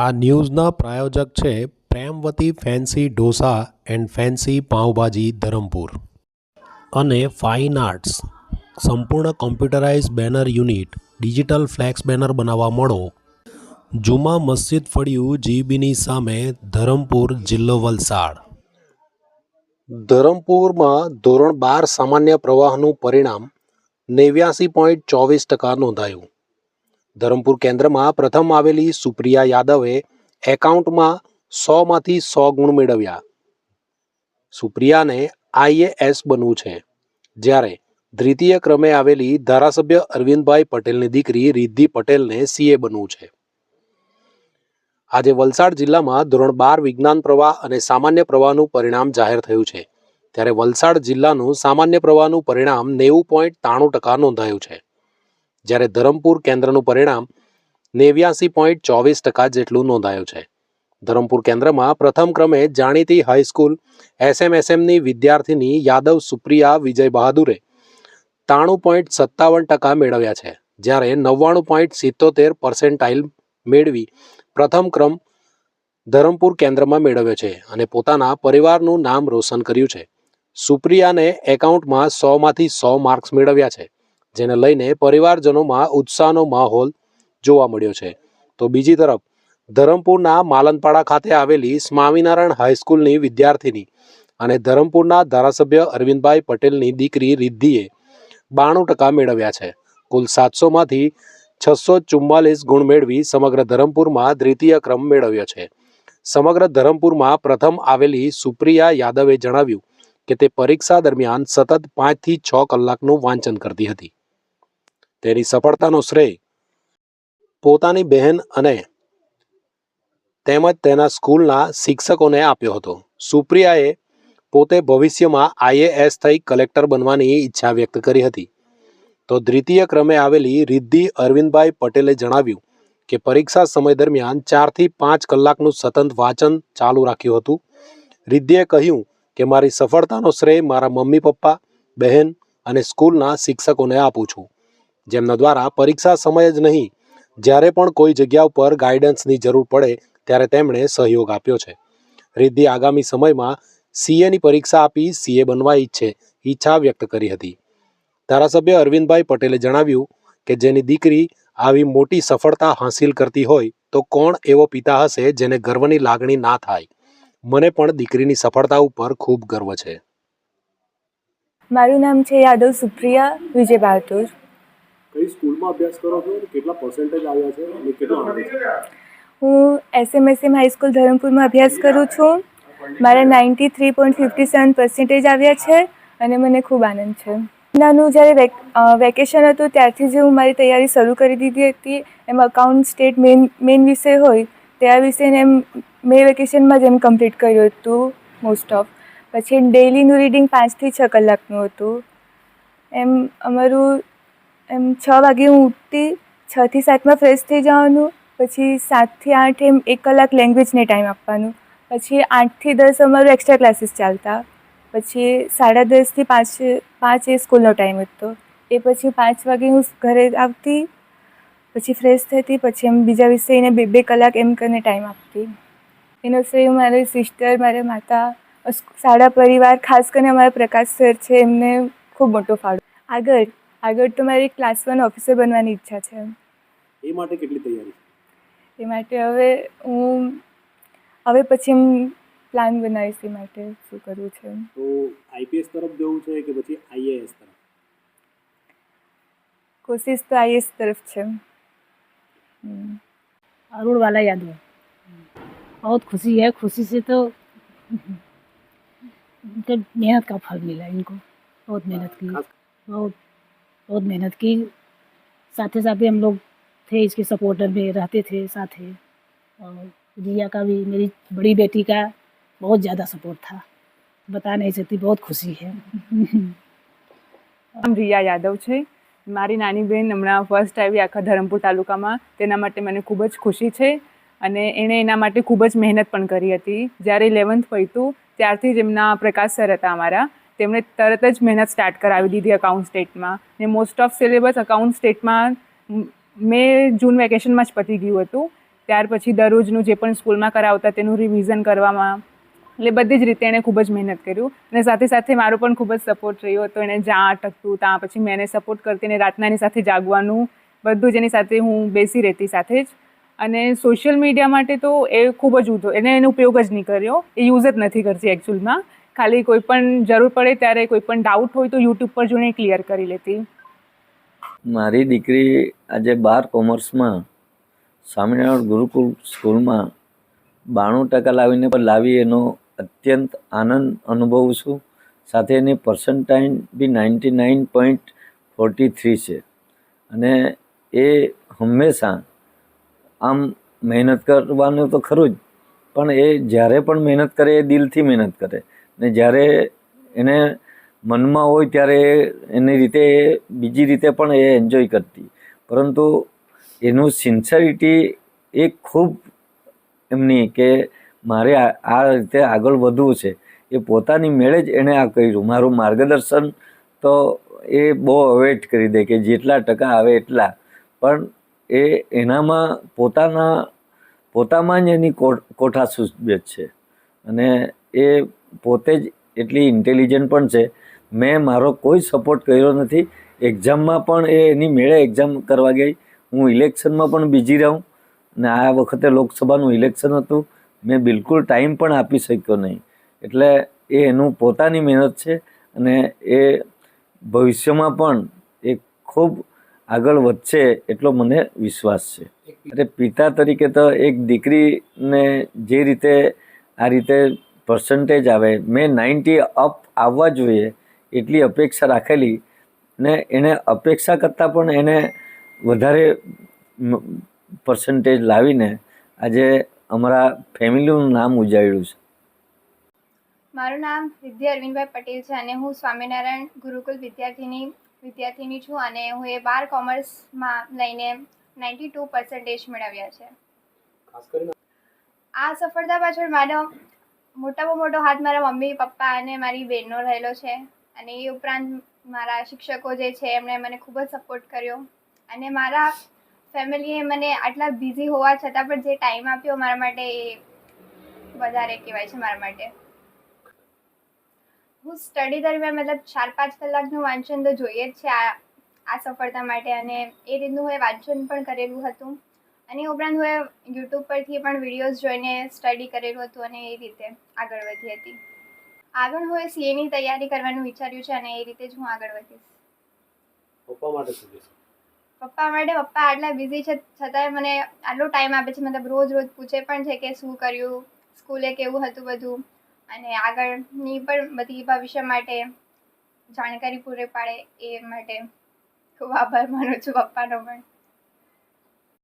આ ન્યૂઝના પ્રાયોજક છે Premvati fancy dosa and fancy pav bhaji Dharampur. અને ફાઇન આર્ટ્સ. સંપૂર્ણ computerise banner unit, digital flex banner બનાવવા મળો. જુમા મસ્જિદ ફળિયું જીબીની સામે ધરમપુર જિલ્લો વલસાડ. ધરમપુરમાં ધોરણ બાર સામાન્ય પ્રવાહનું પરિણામ નેવ્યાસી પોઈન્ટ ચોવીસ ટકા નોંધાયું. ધરમપુર કેન્દ્રમાં પ્રથમ આવેલી સુપ્રિયા યાદવે એકાઉન્ટમાં સોમાંથી સો ગુણ મેળવ્યા. સુપ્રિયાને આઈએએસ બનવું છે. જ્યારે દ્વિતીય ક્રમે આવેલી ધારાસભ્ય અરવિંદભાઈ પટેલની દીકરી રિદ્ધિ પટેલને સીએ બનવું છે. આજે વલસાડ જિલ્લામાં ધોરણ બાર વિજ્ઞાન પ્રવાહ અને સામાન્ય પ્રવાહનું પરિણામ જાહેર થયું છે. ત્યારે વલસાડ જિલ્લાનું સામાન્ય પ્રવાહનું પરિણામ નેવું પોઈન્ટ ત્રાણું ટકા નોંધાયું છે. જ્યારે ધરમપુર કેન્દ્રનું પરિણામ નેવ્યાસી પોઈન્ટ ચોવીસ ટકા જેટલું નોંધાયું છે. ધરમપુર કેન્દ્રમાં પ્રથમ ક્રમે જાણીતી હાઈસ્કૂલ એસએમએસએમની વિદ્યાર્થીની યાદવ સુપ્રિયા વિજય બહાદુરે ત્રાણું પોઈન્ટ સત્તાવન ટકા મેળવ્યા છે, જ્યારે નવ્વાણું પોઈન્ટ સિત્તોતેર પર્સેન્ટાઇલ મેળવી પ્રથમ ક્રમ ધરમપુર કેન્દ્રમાં મેળવ્યો છે અને પોતાના પરિવારનું નામ રોશન કર્યું છે. સુપ્રિયાને એકાઉન્ટમાં સોમાંથી સો માર્ક્સ મેળવ્યા છે. જેને લઈને પરિવારજનોમાં ઉત્સાહનો માહોલ જોવા મળ્યો છે. તો બીજી તરફ, ધરમપુરના માલનપાડા ખાતે આવેલી સ્વામિનારાયણ હાઈસ્કૂલની વિદ્યાર્થીની અને ધરમપુરના ધારાસભ્ય અરવિંદભાઈ પટેલની દીકરી રિદ્ધિએ બાણું ટકા મેળવ્યા છે. કુલ સાતસોમાંથી છસો ચુમ્માલીસ ગુણ મેળવી સમગ્ર ધરમપુરમાં દ્વિતીય ક્રમ મેળવ્યો છે. સમગ્ર ધરમપુરમાં પ્રથમ આવેલી સુપ્રિયા યાદવે જણાવ્યું કે તે પરીક્ષા દરમિયાન સતત પાંચથી છ કલાકનું વાંચન કરતી હતી. તેની સફળતાનો શ્રેય પોતાની બહેન અને તેમજ તેના સ્કૂલના શિક્ષકોને આપ્યો હતો. સુપ્રિયાએ પોતે ભવિષ્યમાં આઈએએસ થઈ કલેક્ટર બનવાની ઈચ્છા વ્યક્ત કરી હતી. તો દ્વિતીય ક્રમે આવેલી રિદ્ધિ અરવિંદભાઈ પટેલે જણાવ્યું કે પરીક્ષા સમય દરમિયાન ચારથી પાંચ કલાકનું સતત વાંચન ચાલુ રાખ્યું હતું. રિદ્ધિએ કહ્યું કે મારી સફળતાનો શ્રેય મારા મમ્મી પપ્પા, બહેન અને સ્કૂલના શિક્ષકોને આપું છું. જેમના દ્વારા પરીક્ષા સમય જ નહીં, જ્યારે પણ કોઈ જગ્યા ઉપર ગાઈડન્સની જરૂર પડે, ત્યારે તેમણે સહયોગ આપ્યો છે. રિદ્ધિ આગામી સમયમાં સીએની પરીક્ષા આપી સીએ બનવા ઈચ્છે, ઈચ્છા વ્યક્ત કરી હતી. ધારાસભ્ય અરવિંદભાઈ પટેલે જણાવ્યું કે, જેની દીકરી આવી મોટી સફળતા હાંસિલ કરતી હોય, તો કોણ એવો પિતા હશે જેને ગર્વની લાગણી ના થાય? મને પણ દીકરીની સફળતા ઉપર ખૂબ ગર્વ છે. મારું નામ છે યાદવ સુપ્રિયા વિજય બહાદુર કઈ સ્કૂલમાં અભ્યાસ કરો છો અને કેટલા પર્સન્ટેજ આવ્યા છે અને કેટલા આવે? છે હું એસએમએસએમ હાઈસ્કૂલ ધરમપુરમાં અભ્યાસ કરું છું. મારા ninety three point fifty seven percentage આવ્યા છે અને મને ખૂબ આનંદ છે. નાનું જ્યારે વેક વેકેશન હતું ત્યારથી જ હું મારી તૈયારી શરૂ કરી દીધી હતી. એમ અકાઉન્ટ સ્ટેટ મેઇન મેઇન વિષય હોય તે આ વિષયને એમ મે વેકેશનમાં જ એમ કમ્પ્લીટ કર્યું હતું મોસ્ટ ઓફ પછી ડેઇલીનું રીડિંગ પાંચથી છ કલાકનું હતું. એમ અમારું એમ છ વાગે હું ઉઠતી છથી સાતમાં ફ્રેશ થઈ જવાનું, પછી સાતથી આઠ એમ એક કલાક લેંગ્વેજને ટાઈમ આપવાનું, પછી આઠથી દસ અમારું એક્સ્ટ્રા ક્લાસીસ ચાલતા, પછી સાડા દસથી પાંચ પાંચ એ સ્કૂલનો ટાઈમ હતો. એ પછી પાંચ વાગે હું ઘરે આવતી, પછી ફ્રેશ થતી, પછી એમ બીજા વિષયને બે બે કલાક એમ કરીને ટાઈમ આપતી. એનો શ્રેય મારી સિસ્ટર મારા માતા સાડા પરિવાર, ખાસ કરીને અમારા પ્રકાશ સર છે, એમને ખૂબ મોટો ફાળો. આગળ આગળ તો મારી ક્લાસ વન ઓફિસર બનવાની ઈચ્છા છે એ માટે કેટલી તૈયારી એ માટે હવે હું હવે પછી એમ પ્લાન બનાવીશ એ માટે શું કરવું છે તો આઈપીએસ તરફ જવું છે કે પછી આઈએએસ તરફ કોશિશ તો આઈએસ તરફ છે હમ. अरुण वाला यादव बहुत खुशी है खुशी से तो उनके मेहनत का फल मिला इनको बहुत मेहनत की खास- बहुत बहुत मेहनत की साथ ही साथ हम लोग थे इसके सपोर्टर में रहते थे साथ ही और रिया का भी मेरी बड़ी बेटी का बहुत ज़्यादा सपोर्ट था बता नहीं सकती बहुत खुशी है નામ રિયા યાદવ છે મારી નાની બહેન હમણાં ફર્સ્ટ આવી આખા ધરમપુર તાલુકામાં તેના માટે મને ખૂબ જ ખુશી છે અને એણે એના માટે ખૂબ જ મહેનત પણ કરી હતી જ્યારે ઇલેવન્થ પહોંચ્યું ત્યારથી જ એમના પ્રકાશ સર હતા અમારા તેમણે તરત જ મહેનત સ્ટાર્ટ કરાવી દીધી અકાઉન્ટ સ્ટેટમાં ને મોસ્ટ ઓફ સિલેબસ અકાઉન્ટ સ્ટેટમાં મેં જૂન વેકેશનમાં જ પતી ગયું હતું. ત્યાર પછી દરરોજનું જે પણ સ્કૂલમાં કરાવતા તેનું રિવિઝન કરવામાં. એટલે બધી જ રીતે એણે ખૂબ જ મહેનત કર્યું. અને સાથે સાથે મારો પણ ખૂબ જ સપોર્ટ રહ્યો હતો. એણે જ્યાં અટકતું, ત્યાં પછી મેં એને સપોર્ટ કરતી અને રાતના એની સાથે જાગવાનું, બધું જ એની સાથે હું બેસી રહેતી સાથે જ. અને સોશિયલ મીડિયા માટે તો એ ખૂબ જ ઉધો એને એનો ઉપયોગ જ નહીં કર્યો. એ યુઝ જ નથી કરતી એકચ્યુઅલમાં ખાલી કોઈ પણ જરૂર પડે ત્યારે કોઈ પણ ડાઉટ હોય તો યુટ્યુબ પર જોઈને ક્લિયર કરી લેતી. મારી દીકરી આજે બાર કોમર્સમાં સ્વામિનારાયણ ગુરુકુલ સ્કૂલમાં બાણું ટકા લાવીને પણ લાવી એનો અત્યંત આનંદ અનુભવું છું. સાથે એની પર્સન્ટાઇન બી ninety nine point forty three છે. અને એ હંમેશા આમ મહેનત કરવાનું તો ખરું જ, પણ એ જ્યારે પણ મહેનત કરે એ દિલથી મહેનત કરે. ને જ્યારે એને મનમાં હોય ત્યારે એની રીતે બીજી રીતે પણ એ એન્જોય કરતી. પરંતુ એનું સિન્સરિટી એ ખૂબ એમની કે મારે આ રીતે આગળ વધવું છે, એ પોતાની મેળે જ એણે આ કર્યું. મારું માર્ગદર્શન તો એ બહુ અવેટ કરી દે કે જેટલા ટકા આવે એટલા. પણ એ એનામાં પોતાના, પોતામાં જ એની કોઠા સૂચવે છે. અને એ પોતે જ એટલી ઇન્ટેલિજન્ટ પણ છે. મેં મારો કોઈ સપોર્ટ કર્યો નથી. એક્ઝામમાં પણ એ એની મેળે એક્ઝામ કરવા ગઈ. હું ઇલેક્શનમાં પણ બીજી રહું. ને આ વખતે લોકસભાનું ઇલેક્શન હતું. મેં બિલકુલ ટાઈમ પણ આપી શક્યો નહીં. એટલે એ એનું પોતાની મહેનત છે અને એ ભવિષ્યમાં પણ એ ખૂબ આગળ વધશે એટલો મને વિશ્વાસ છે. એટલે પિતા તરીકે તો એક દીકરીને જે રીતે આ રીતે પર્સન્ટેજ આવે. મેં નાઇન્ટી અપ આવવા જોઈએ એટલી અપેક્ષા રાખેલી ને એને અપેક્ષા કરતાં પણ એને વધારે પર્સન્ટેજ લાવીને આજે અમારા ફેમિલીનું નામ ઉજાળ્યું છે. મારું નામ વિદ્યા અરવિંદભાઈ પટેલ છે અને હું સ્વામિનારાયણ ગુરુકુલ વિદ્યાર્થીની વિદ્યાર્થીની છું અને હું એ બાર કોમર્સમાં લઈને નાઇન્ટી ટુ પર્સન્ટેજ મેળવ્યા છે. આ સફળતા પાછળ મારો મોટામાં મોટો હાથ મારા મમ્મી, પપ્પા અને મારી બહેનનો રહેલો છે. અને એ ઉપરાંત મારા શિક્ષકો જે છે, એમણે મને ખૂબ જ સપોર્ટ કર્યો. અને મારા ફેમિલીએ મને આટલા બિઝી હોવા છતાં પણ જે ટાઈમ આપ્યો મારા માટે એ વધારે કહેવાય છે મારા માટે. હું સ્ટડી દરમિયાન મતલબ ચાર પાંચ કલાકનું વાંચન તો જોઈએ જ છે આ આ સફળતા માટે અને એ રીતનું એ વાંચન પણ કરેલું હતું. અને ઉપરાંત હું યુટ્યુબ પરથી પણ વિડીયોઝ જોઈને સ્ટડી કરેલું હતું અને એ રીતે આગળ વધી હતી. આગળ હું સીએની તૈયારી કરવાનું વિચાર્યું છે અને એ રીતે જ હું આગળ વધીશ. પપ્પા માટે શું કહેશો? પપ્પા માટે પપ્પા આટલા બિઝી છે છતાંય મને આટલો ટાઈમ આપે છે મતલબ રોજ રોજ પૂછે પણ છે કે શું કર્યું સ્કૂલે કેવું હતું બધું અને આગળની પણ બધી ભવિષ્ય માટે જાણકારી પૂરી પાડે એ માટે ખૂબ આભાર માનું છું પપ્પાનો પણ.